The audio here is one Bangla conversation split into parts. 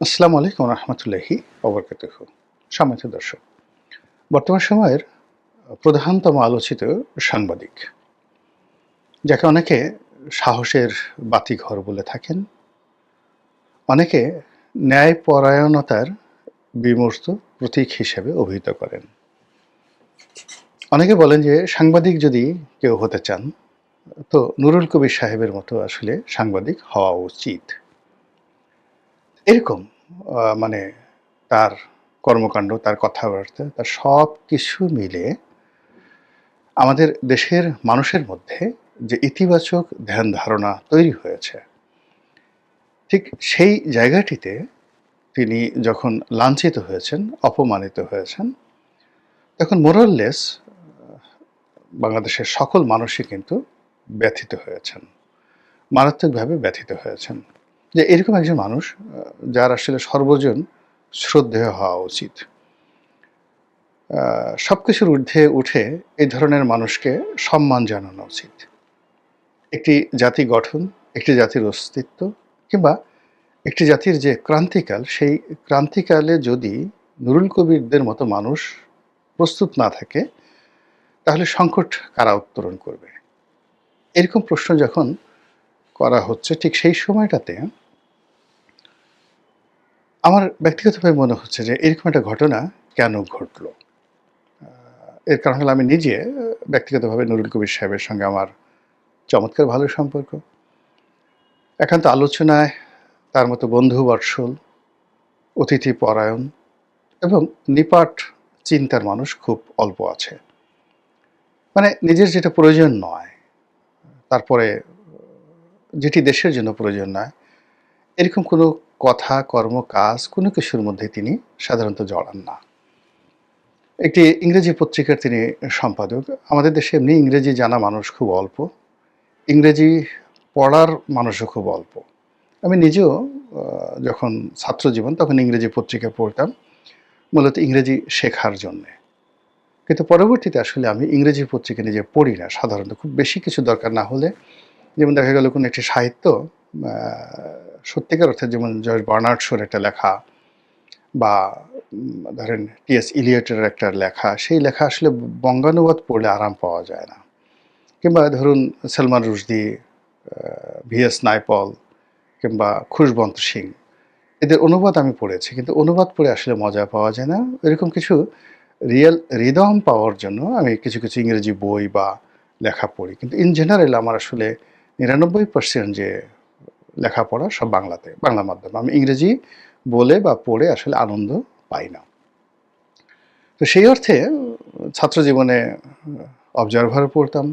আসসালামু আলাইকুম রহমতুল্লাহি অবরকাতুহ সম্মানিত দর্শক, বর্তমান সময়ের প্রধানতম আলোচিত সাংবাদিক, যাকে অনেকে সাহসের বাতিঘর বলে থাকেন, অনেকে ন্যায়পরায়ণতার বিমূর্ত প্রতীক হিসেবে অভিহিত করেন। অনেকে বলেন যে সাংবাদিক যদি কেউ হতে চান, তো নুরুল কবির সাহেবের মতো আসলে সাংবাদিক হওয়া উচিত। এরকম মানে তার কর্মকাণ্ড, তার কথাবার্তা, তার সব কিছু মিলে আমাদের দেশের মানুষের মধ্যে যে ইতিবাচক ধ্যান ধারণা তৈরি হয়েছে, ঠিক সেই জায়গাটিতে তিনি যখন লাঞ্ছিত হয়েছেন, অপমানিত হয়েছেন, তখন মোরাললেস বাংলাদেশের সকল মানুষই কিন্তু ব্যথিত হয়েছেন, মারাত্মকভাবে ব্যথিত হয়েছেন। যে এরকম একজন মানুষ যার আসলে সর্বজন শ্রদ্ধেয় হওয়া উচিত। সব কিছুর ঊর্ধ্বে উঠে এই ধরনের মানুষকে সম্মান জানানো উচিত। একটি জাতি গঠন, একটি জাতির অস্তিত্ব কিংবা একটি জাতির যে ক্রান্তিকাল, সেই ক্রান্তিকালে যদি নুরুল কবিরদের মতো মানুষ প্রস্তুত না থাকে, তাহলে সংকট কারা উত্তরণ করবে? এরকম প্রশ্ন যখন করা হচ্ছে, ঠিক সেই সময়টাতে আমার ব্যক্তিগতভাবে মনে হচ্ছে যে এরকম একটা ঘটনা কেন ঘটলো? এর কারণ হলো আমি নিজে ব্যক্তিগতভাবে নুরুল কবির সাহেবের সঙ্গে আমার চমৎকার ভালো সম্পর্ক। একান্ত আলোচনায় তার মতো বন্ধু বৎসল অতিথি পরায়ণ এবং নিপাট চিন্তার মানুষ খুব অল্প আছে। মানে নিজের যেটা প্রয়োজন নয়, তারপরে যেটি দেশের জন্য প্রয়োজন নয় এরকম কোনো কথা, কর্ম, কাজ কোনো কিছুর মধ্যে তিনি সাধারণত জড়ান না। একটি ইংরেজি পত্রিকার তিনি সম্পাদক। আমাদের দেশে এমনি ইংরেজি জানা মানুষ খুব অল্প। ইংরেজি পড়ার মানুষও খুব অল্প। আমি নিজেও যখন ছাত্র জীবন তখন ইংরেজি পত্রিকা পড়তাম, মূলত ইংরেজি শেখার জন্যে। কিন্তু পরবর্তীতে আসলে আমি ইংরেজি পত্রিকা নিজে পড়ি না, সাধারণত। খুব বেশি কিছু দরকার না হলে যেমন দেখা গেল কোনো একটি সাহিত্য সত্যিকার অর্থে যেমন জর্জ বার্নার্ড শোর একটা লেখা বা ধরেন টিএস ইলিয়টের একটা লেখা, সেই লেখা আসলে বঙ্গানুবাদ পড়লে আরাম পাওয়া যায় না। কিংবা ধরুন সলমান রুশদি ভিএস নাইপল কিংবা খুশবন্ত সিং, এদের অনুবাদ আমি পড়েছি, কিন্তু অনুবাদ পড়ে আসলে মজা পাওয়া যায় না। এরকম কিছু রিয়েল রিদম পাওয়ার জন্য আমি কিছু কিছু ইংরেজি বই বা লেখা পড়ি, কিন্তু ইন জেনারেল আমার আসলে নিরানব্বই পার্সেন্ট যে লেখাপড়া সব বাংলাতে, বাংলা মাধ্যমে। আমি ইংরেজি বলে বা পড়ে আসলে আনন্দ পাই না। তো সেই অর্থে ছাত্র জীবনে অবজারভার পড়তাম।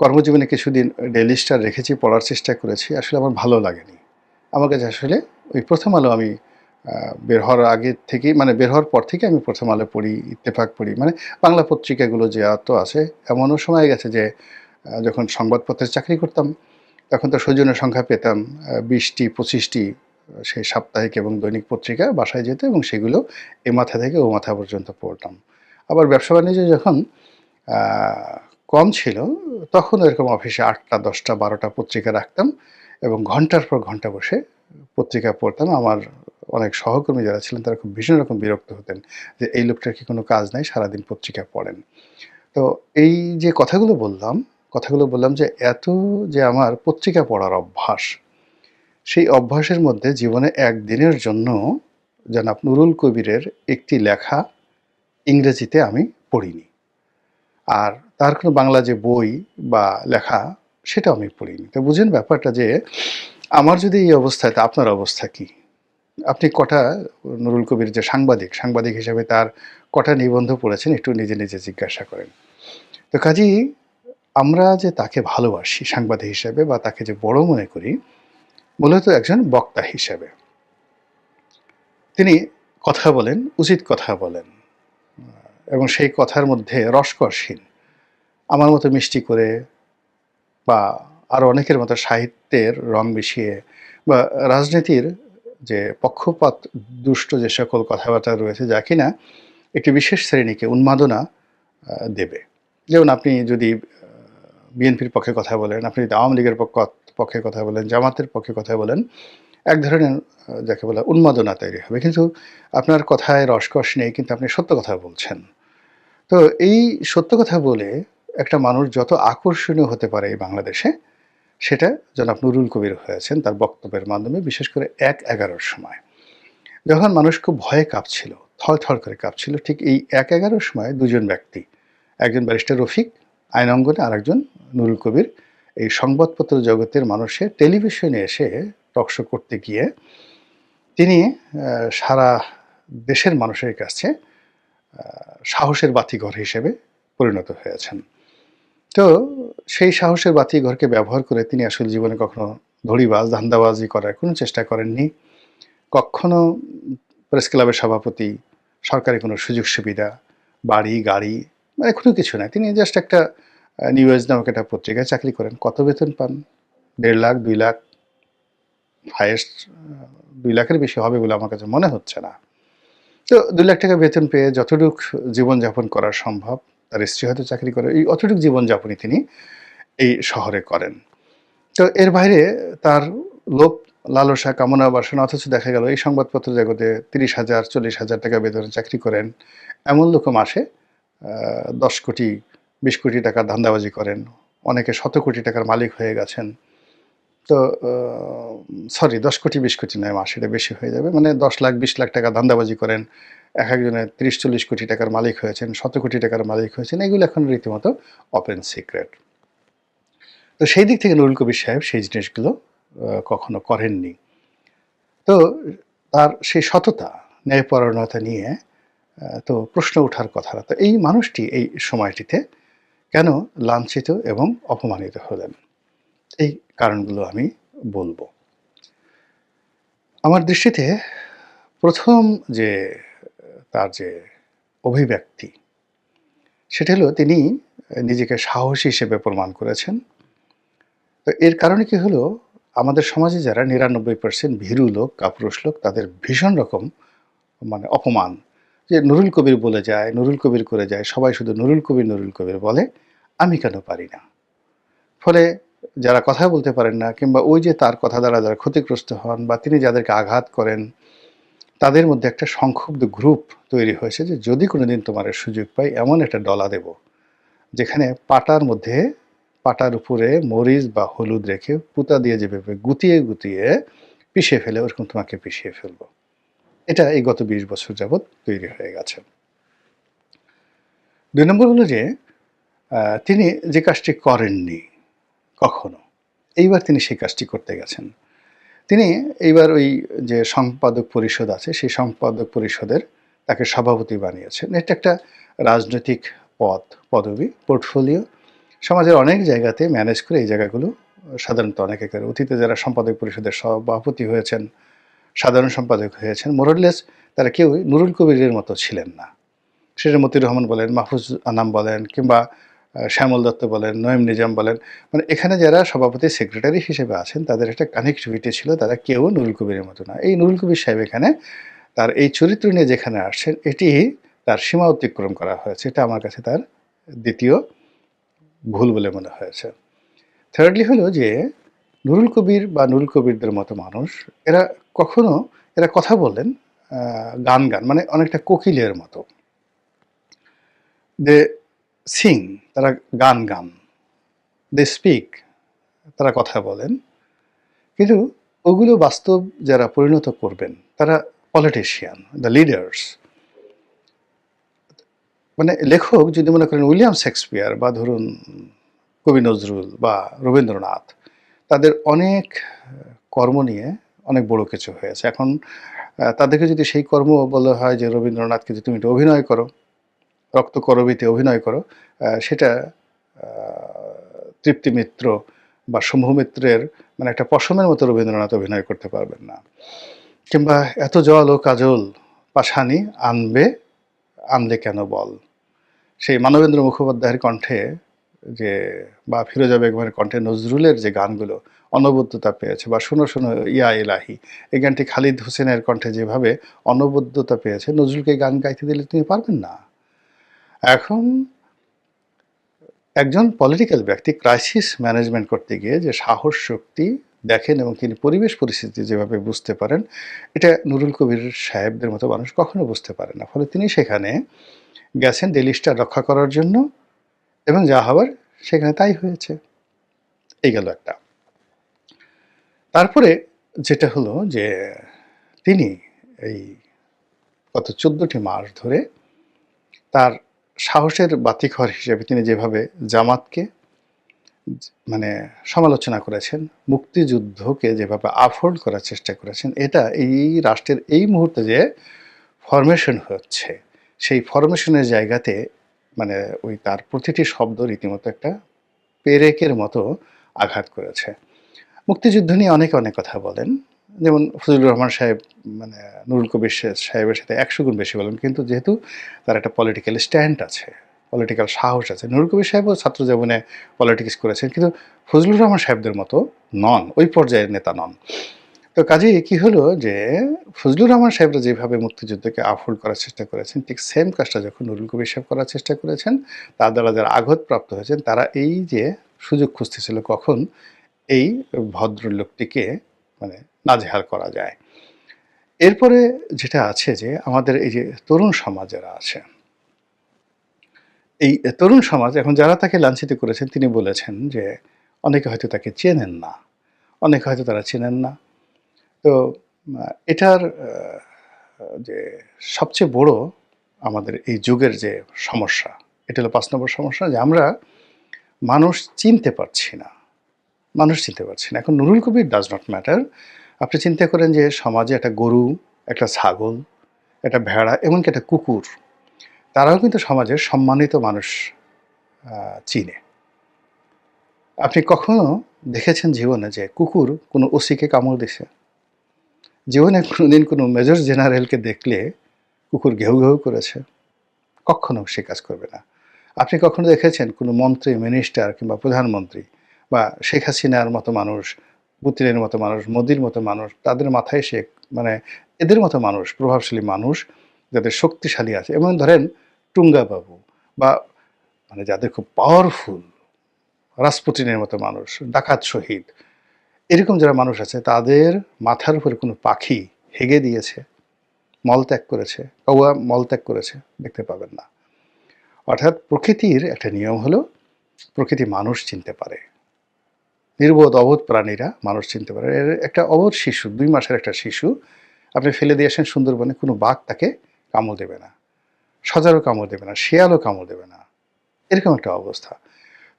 কর্মজীবনে কিছুদিন ডেলি স্টার রেখেছি, পড়ার চেষ্টা করেছি। আসলে আমার ভালো লাগেনি। আমার কাছে আসলে ওই প্রথম আলো আমি বের হওয়ার আগে থেকেই মানে বের হওয়ার পর থেকে আমি প্রথম আলো পড়ি, ইত্তেফাক পড়ি। মানে বাংলা পত্রিকাগুলো যে এত আছে, এমনও সময় গেছে যে যখন সংবাদপত্রে চাকরি করতাম, তখন তো সৌজন্য সংখ্যা পেতাম বিশটি, পঁচিশটি সেই সাপ্তাহিক এবং দৈনিক পত্রিকা বাসায় যেত এবং সেগুলো এ মাথা থেকে ও মাথা পর্যন্ত পড়তাম। আবার ব্যবসা বাণিজ্য যখন কম ছিল, তখন এরকম অফিসে আটটা, দশটা, বারোটা পত্রিকা রাখতাম এবং ঘণ্টার পর ঘণ্টা বসে পত্রিকা পড়তাম। আমার অনেক সহকর্মী যারা ছিলেন, তারা খুব ভীষণ রকম বিরক্ত হতেন যে, এই লোকটার কি কোনো কাজ নাই? সারাদিন পত্রিকা পড়েন। তো এই যে কথাগুলো বললাম কথাগুলো বললাম যে এত যে আমার পত্রিকা পড়ার অভ্যাস, সেই অভ্যাসের মধ্যে জীবনে একদিনের জন্য জনাব নুরুল কবিরের একটি লেখা ইংরেজিতে আমি পড়িনি। আর তার কোনো বাংলা যে বই বা লেখা সেটা আমি পড়িনি। তো বুঝেন ব্যাপারটা যে আমার যদি এই অবস্থায়, তা আপনার অবস্থা কি? আপনি কটা নুরুল কবির যে সাংবাদিক সাংবাদিক হিসেবে তার কটা নিবন্ধ পড়েছেন একটু নিজে নিজে জিজ্ঞাসা করেন। তো কাজেই আমরা যে তাকে ভালোবাসি সাংবাদিক হিসেবে বা তাকে যে বড় মনে করি মূলত একজন বক্তা হিসেবে। তিনি কথা বলেন, উচিত কথা বলেন। এবং সেই কথার মধ্যে রসকসহীন, আমার মতো মিষ্টি করে বা আরও অনেকের মতো সাহিত্যের রং মিশিয়ে বা রাজনীতির যে পক্ষপাত দুষ্ট যে সকল কথাবার্তা রয়েছে যা কিনা একটি বিশেষ শ্রেণীকে উন্মাদনা দেবে। যেমন আপনি যদি বিএনপির পক্ষে কথা বলেন আপনি আওয়ামী লীগের পক্ষ- পক্ষে কথা বলেন জামাতের পক্ষে কথা বলেন এক ধরনের যাকে বলে উন্মাদনা তৈরি হবে। কিন্তু আপনার কথায় রসকস নেই কিন্তু আপনি সত্য কথা বলছেন। তো এই সত্য কথা বলে একটা মানুষ যত আকর্ষণীয় হতে পারে এই বাংলাদেশে, সেটা জনাব নুরুল কবির হয়েছেন তার বক্তব্যের মাধ্যমে বিশেষ করে এক এগারোর সময়। যখন মানুষ খুব ভয়ে কাঁপছিল, থরথর করে কাঁপছিল ঠিক এই এক এগারোর সময় দুজন ব্যক্তি, একজন ব্যারিস্টার রফিক আইন অঙ্গনে আরেকজন নুরুল কবির এই সংবাদপত্র জগতের মানুষের টেলিভিশনে এসে টকশো করতে গিয়ে তিনি সারা দেশের মানুষের কাছে সাহসের বাতিঘর হিসেবে পরিণত হয়েছেন। তো সেই সাহসের বাতিঘরকে ব্যবহার করে তিনি আসলে জীবনে কখনো ধড়িবাজ, ধান্দাবাজি করার কোনো চেষ্টা করেননি। কক্ষনো প্রেস ক্লাবের সভাপতি, সরকারি কোনো সুযোগ সুবিধা, বাড়ি, গাড়ি মানে কোনো কিছু নাই। তিনি জাস্ট একটা নিউ এজ নামক একটা পত্রিকায় চাকরি করেন। কত বেতন পান? দেড় লাখ, দুই লাখ। হাইয়েস্ট আ ২ লাখের বেশি হবে বলে আমার কাছে মনে হচ্ছে না। তো দুই লাখ টাকা বেতন পেয়ে যতটুক জীবনযাপন করা সম্ভব, তার স্ত্রী হয়তো চাকরি করে। এই অতটুক জীবনযাপনই তিনি এই শহরে করেন। তো এর বাইরে তার লোভ, লালসা, কামনা বাসনা অথচ দেখা গেল এই সংবাদপত্র জগতে ৩০,০০০, ৪০,০০০ টাকা বেতনে চাকরি করেন। এমন লোকও মাসে ১০ কোটি, ২০ কোটি টাকার ধান্দাবাজি করেন। অনেকে শত কোটি টাকার মালিক হয়ে গেছেন। তো সরি ১০ কোটি, ২০ কোটি নয় মাস এটা বেশি হয়ে যাবে। মানে ১০ লাখ, ২০ লাখ টাকা ধান্দাবাজি করেন। একেকজনের ৩০-৪০ কোটি টাকার মালিক হয়েছেন, শত কোটি টাকার মালিক হয়েছেন। এগুলো এখন রীতিমতো ওপেন সিক্রেট। তো সেই দিক থেকে নুরুল কবির সাহেব সেই জিনিসগুলো কখনো করেননি। তো তার সেই সততা, ন্যায়পরায়ণতা নিয়ে তো প্রশ্ন ওঠার কথা। তো এই মানুষটি এই সময়টিতে কেন লাঞ্ছিত এবং অপমানিত হলেন? এই কারণগুলো আমি বলব আমার দৃষ্টিতে প্রথম যে তার যে অভিব্যক্তি, সেটা হলো তিনি নিজেকে সাহসী হিসেবে প্রমাণ করেছেন। তো এর কারণে কি হলো, আমাদের সমাজে যারা ৯৯% ভীরু লোক, কাপুরুষ লোক তাদের ভীষণ রকম মানে অপমান। যে নুরুল কবির বলে যায়, নুরুল কবির করে যায়, সবাই শুধু নুরুল কবির, নুরুল কবির বলে, আমি কেন পারি না? ফলে যারা কথা বলতে পারেন না কিংবা ওই যে তার কথা দ্বারা যারা ক্ষতিগ্রস্ত হন বা তিনি যাদেরকে আঘাত করেন, তাদের মধ্যে একটা সংক্ষুব্ধ গ্রুপ তৈরি হয়েছে যে যদি কোনো দিন তোমার সুযোগ পাই এমন একটা ডলা দেব, যেখানে পাটার মধ্যে পাটার উপরে মরিচ বা হলুদ রেখে পুতা দিয়ে যেভাবে গুতিয়ে, গুতিয়ে পিষে ফেলে ওরকম তোমাকে পিষিয়ে ফেলব। এটা এই গত ২০ বছর যাবৎ তৈরি হয়ে গেছে। দুই নম্বর হলো যে তিনি যে কাজটি করেননি কখনো, এইবার তিনি সেই কাজটি করতে গেছেন। তিনি এইবার ওই যে সম্পাদক পরিষদ আছে, সেই সম্পাদক পরিষদের তাকে সভাপতি বানিয়েছেন। এটা একটা রাজনৈতিক পদ, পদবি, পোর্টফোলিও। সমাজের অনেক জায়গাতে ম্যানেজ করে এই জায়গাগুলো সাধারণত অনেকে করে। অতীতে যারা সম্পাদক পরিষদের সভাপতি হয়েছেন, সাধারণ সম্পাদক হয়েছেন, মোরলেস তারা কেউই নুরুল কবিরের মতো ছিলেন না। মতিউর রহমান বলেন, মাহফুজ আনাম বলেন কিংবা শ্যামল দত্ত বলেন, নঈম নিজাম বলেন। মানে এখানে যারা সভাপতি সেক্রেটারি হিসেবে আছেন তাদের একটা কানেক্টিভিটি ছিল তারা কেউ নুরুল কবিরের মতো না। এই নুরুল কবির সাহেব এখানে তার এই চরিত্র নিয়ে যেখানে আসছেন এটি তার সীমা অতিক্রম করা হয়েছে। এটা আমার কাছে তার দ্বিতীয় ভুল বলে মনে হয়েছে। থার্ডলি হলো যে নুরুল কবির বা নুরুল কবিরদের মতো মানুষ এরা কখনো এরা কথা বলেন আ গান গান মানে অনেকটা কোকিলের মতো। দে সিং তারা গান গান। দে স্পিক তারা কথা বলেন। কিন্তু ওগুলো বাস্তব যারা পরিণত করবেন তারা পলিটিশিয়ান, দ্য লিডার্স। মানে লেখক যদি মনে করেন উইলিয়াম শেক্সপিয়ার বা ধরুন কবি নজরুল বা রবীন্দ্রনাথ, তাদের অনেক কর্ম নিয়ে অনেক বড় কিছু হয়েছে। এখন তাদেরকে যদি সেই কর্ম বলা হয় যে রবীন্দ্রনাথকে যে তুমি একটু অভিনয় করো, রক্ত রক্তকরবীতে অভিনয় করো, সেটা তৃপ্তি মিত্র বা শম্ভু মিত্রের মানে একটা পশমের মতো রবীন্দ্রনাথ অভিনয় করতে পারবেন না। কিংবা এত জল ও কাজল পাশানি আনবে, আনলে কেন বল? সেই মানবেন্দ্র মুখোপাধ্যায়ের কণ্ঠে যে বা ফিরোজা বেগমের কণ্ঠে নজরুলের যে গানগুলো অনবদ্যতা পেয়েছে বা শোনো, শোনো ইয়া এলাহি এই গানটি খালিদ হোসেনের কণ্ঠে যেভাবে অনবদ্যতা পেয়েছে নজরুলকে গান গাইতে দিলে তিনি পারবেন না। এখন একজন পলিটিক্যাল ব্যক্তি ক্রাইসিস ম্যানেজমেন্ট করতে গিয়ে যে সাহস, শক্তি দেখেন এবং তিনি পরিবেশ পরিস্থিতি যেভাবে বুঝতে পারেন এটা নুরুল কবির সাহেবদের মতো মানুষ কখনো বুঝতে পারে না। ফলে তিনি সেখানে গেছেন ডেলি রক্ষা করার জন্য। এবং যা হবার সেখানে তাই হয়েছে। এই গেল একটা। তারপরে যেটা হলো যে তিনি এই গত চোদ্দটি মাস ধরে তার সাহসের বাতিঘর হিসেবে তিনি যেভাবে জামাতকে মানে সমালোচনা করেছেন, মুক্তিযুদ্ধকে যেভাবে আফোর্ড করার চেষ্টা করেছেন, এটা এই রাষ্ট্রের এই মুহূর্তে যে ফরমেশন হচ্ছে, সেই ফরমেশনের জায়গাতে মানে ওই তার প্রতিটি শব্দ রীতিমতো একটা পেরেকের মতো আঘাত করেছে। মুক্তিযুদ্ধ নিয়ে অনেকে, অনেক কথা বলেন। যেমন ফজলুর রহমান সাহেব মানে নুরুল কবির সাহেবের সাথে একশো গুণ বেশি বলেন, কিন্তু যেহেতু তার একটা পলিটিক্যাল স্ট্যান্ড আছে পলিটিক্যাল সাহস আছে, নুরুল কবির সাহেবও ছাত্র জীবনে পলিটিক্স করেছেন, কিন্তু ফজলুর রহমান সাহেবদের মতো নন, ওই পর্যায়ের নেতা নন। তো কাজে কি হলো যে ফজলুর রহমান সাহেবরা যেভাবে মুক্তিযুদ্ধকে আফোল্ড করার চেষ্টা করেছেন, ঠিক সেম কাজটা যখন নুরুল কবির সাহেব করার চেষ্টা করেছেন, তার দ্বারা যারা আঘাতপ্রাপ্ত হয়েছেন, তারা এই যে সুযোগ খুঁজতেছিল কখন এই ভদ্রলোকটিকে মানে নাজেহাল করা যায়। এরপরে যেটা আছে যে আমাদের এই যে তরুণ সমাজ যারা আছে, এই তরুণ সমাজ এখন যারা তাকে লাঞ্ছিত করেছেন, তিনি বলেছেন যে অনেকে হয়তো তাকে চেনেন না, অনেকে হয়তো তারা চেনেন না তো এটার যে সবচেয়ে বড় আমাদের এই যুগের যে সমস্যা, এটা হলো পাঁচ নম্বর সমস্যা যে আমরা মানুষ চিনতে পারছি না। মানুষ চিনতে পারছি না। এখন Nurul Kabir does not matter আপনি চিন্তা করেন যে সমাজে একটা গরু, একটা ছাগল, একটা ভেড়া, এমনকি একটা কুকুর, তারাও কিন্তু সমাজের সম্মানিত মানুষ চিনে। আপনি কখনো দেখেছেন জীবনে যে কুকুর কোনো ওসিকে কামড় দিছে? জীবনে কোনোদিন কোনো মেজর জেনারেলকে দেখলে কুকুর ঘেউ ঘেউ করেছে। কখনো সে কাজ করবে না। আপনি কখনো দেখেছেন কোনো মন্ত্রী মিনিস্টার কিংবা প্রধানমন্ত্রী বা শেখ হাসিনার মতো মানুষ, পুতিনের মতো মানুষ, মোদির মতো মানুষ, তাদের মাথায় সে মানে এদের মতো মানুষ, প্রভাবশালী মানুষ যাদের শক্তিশালী আছে? এবং ধরেন টুঙ্গাবাবু বা মানে যাদের খুব পাওয়ারফুল রাসপুটিনের মতো মানুষ, ডাকাত শহীদ এরকম যারা মানুষ আছে, তাদের মাথার উপরে কোনো পাখি হেগে দিয়েছে মলত্যাগ করেছে কৌয়া মলত্যাগ করেছে, দেখতে পাবেন না। অর্থাৎ প্রকৃতির একটা নিয়ম হলো, প্রকৃতি মানুষ চিনতে পারে। নির্বোধ অবোধ প্রাণীরা মানুষ চিনতে পারে। এর একটা অবোধ শিশু, দুই মাসের একটা শিশু, আপনি ফেলে দিয়ে আসেন সুন্দরবনে, কোনো বাঘ তাকে কামড় দেবে না। সজারও কামড় দেবে না, শেয়ালও কামড় দেবে না। এরকম একটা অবস্থা।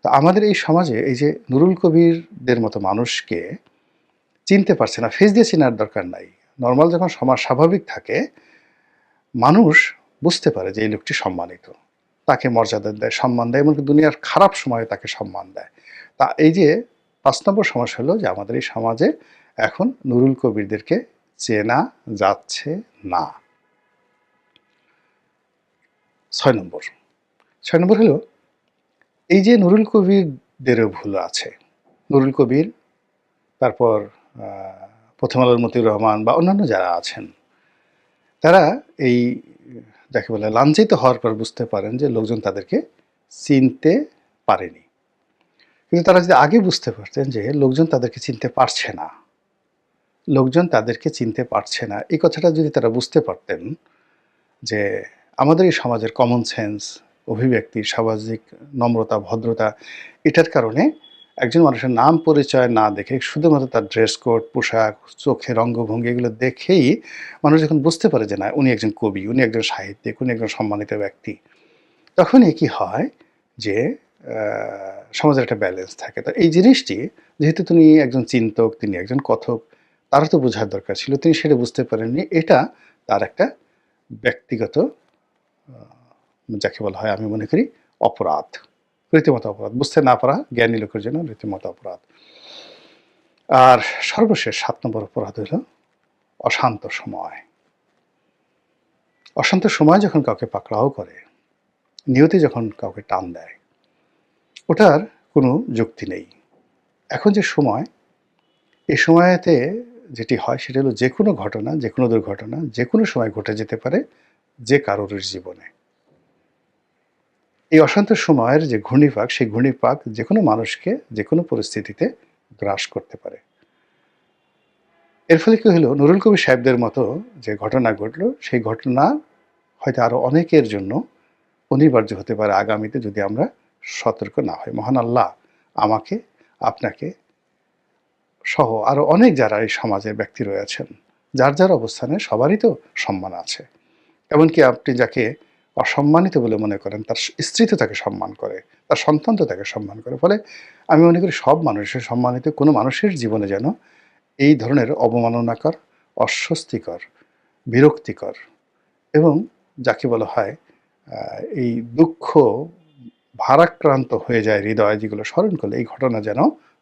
তো আমাদের এই সমাজে এই যে নুরুল কবিরদের মতো মানুষকে চিনতে পারছে না, ফেস দিয়ে চেনার দরকার নাই। নর্মাল যখন সমাজ স্বাভাবিক থাকে, মানুষ বুঝতে পারে যে এই লোকটি সম্মানিত। তাকে মর্যাদা দেয়, সম্মান দেয়, এমনকি দুনিয়ার খারাপ সময়ে তাকে সম্মান দেয়। তা এই যে পাঁচ নম্বর সমস্যা হলো যে আমাদের এই সমাজে এখন নুরুল কবিরদেরকে চেনা যাচ্ছে না। ছয় নম্বর। ছয় নম্বর হলো এই যে নুরুল কবিরদেরও ভুল আছে। নুরুল কবির, তারপর প্রথম আলোর মতিউর রহমান বা অন্যান্য যারা আছেন, তারা এই, যাকে বলে, লাঞ্ছিত হওয়ার পর বুঝতে পারেন যে লোকজন তাদেরকে চিনতে পারেনি। কিন্তু তারা যদি আগে বুঝতে পারতেন যে লোকজন তাদেরকে চিনতে পারছে না, লোকজন তাদেরকে চিনতে পারছে না, এই কথাটা যদি তারা বুঝতে পারতেন যে আমাদের এই সমাজের কমন সেন্স অভিব্যক্তি, সামাজিক নম্রতা, ভদ্রতা, এটার কারণে একজন মানুষের নাম পরিচয় না দেখে, শুধুমাত্র তার ড্রেস কোড পোশাক, চোখে রঙ্গভঙ্গি এগুলো দেখেই মানুষ যখন বুঝতে পারে যে না, উনি একজন কবি, উনি একজন সাহিত্যিক, উনি একজন সম্মানিত ব্যক্তি, তখনই কি হয় যে সমাজের একটা ব্যালেন্স থাকে। তো এই জিনিসটি, যেহেতু তিনি একজন চিন্তক, তিনি একজন কথক, তারও তো বোঝার দরকার ছিল, তিনি সেটা বুঝতে পারেননি, এটা তার একটা ব্যক্তিগত যাকে বলা হয়, আমি মনে করি অপরাধ, রীতিমতো অপরাধ। বুঝতে না পারা জ্ঞানী লোকের জন্য রীতিমতো অপরাধ। আর সর্বশেষ সাত নম্বর অপরাধ হলো অশান্ত সময়। অশান্ত সময় যখন কাউকে পাকড়াও করে, নিয়তি যখন কাউকে টান দেয়, ওটার কোনো যুক্তি নেই। এখন যে সময় এই সময়তে যেটি হয় সেটা হলো যে কোনো ঘটনা, যে কোনো দুর্ঘটনা, যে কোনো সময় ঘটে যেতে পারে, যে কারোর জীবনে। এই অশান্ত সময়ের যে ঘূর্ণিপাক, সেই ঘূর্ণিপাক যে কোনো মানুষকে যে কোনো পরিস্থিতিতে গ্রাস করতে পারে। এর ফলে কি হলো? নুরুল কবির সাহেবদের মতো যে ঘটনা ঘটলো, সেই ঘটনা হয়তো আরও অনেকের জন্য অনিবার্য হতে পারে আগামীতে যদি আমরা সতর্ক না হই। মহান আল্লাহ আমাকে, আপনাকে সহ আরও অনেক যারা এই সমাজের ব্যক্তি রয়েছেন, যার যার অবস্থানে সবারই তো সম্মান আছে। এমনকি আপনি যাকে অসম্মানিত বলে মনে করেন। তার স্ত্রী তো তাকে সম্মান করে, তার সন্তান তো তাকে সম্মান করে। ফলে আমি মনে করি সব মানুষের সম্মানিত, কোনো মানুষের জীবনে যেন এই ধরনের অবমাননাকর, অস্বস্তিকর, বিরক্তিকর এবং যাকে বলা হয় এই দুঃখ ভারাক্রান্ত হয়ে যায় হৃদয় যেগুলো স্মরণ করলে, এই ঘটনা যেন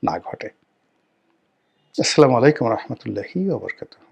না ঘটে। আসসালামু আলাইকুম রহমতুল্লাহি ওবরকাতুহ